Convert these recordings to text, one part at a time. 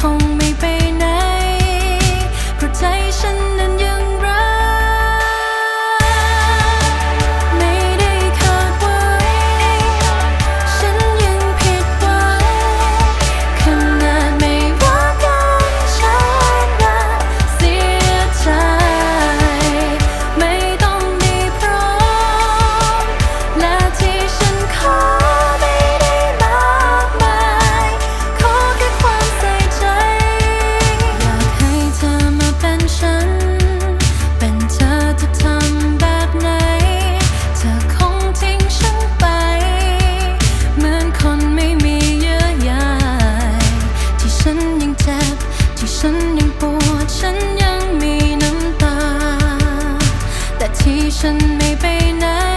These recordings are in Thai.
空。 ที่ฉันยังปวดฉันยังมีน้ำตา แต่ที่ฉันไม่ไปไหน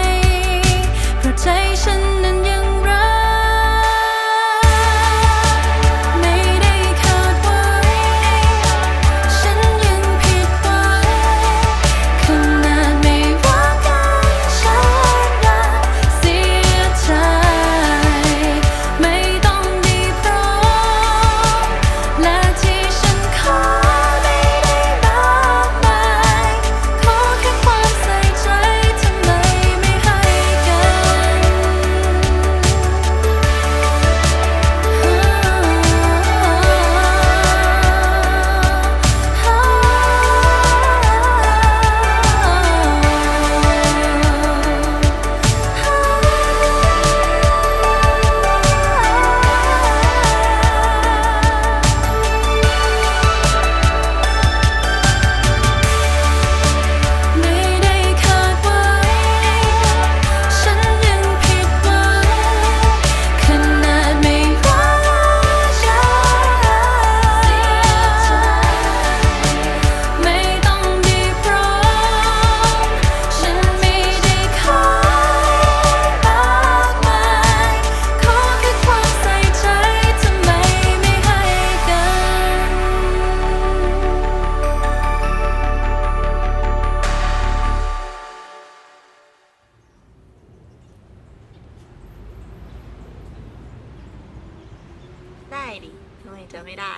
ได้ดิทำไมจะไม่ได้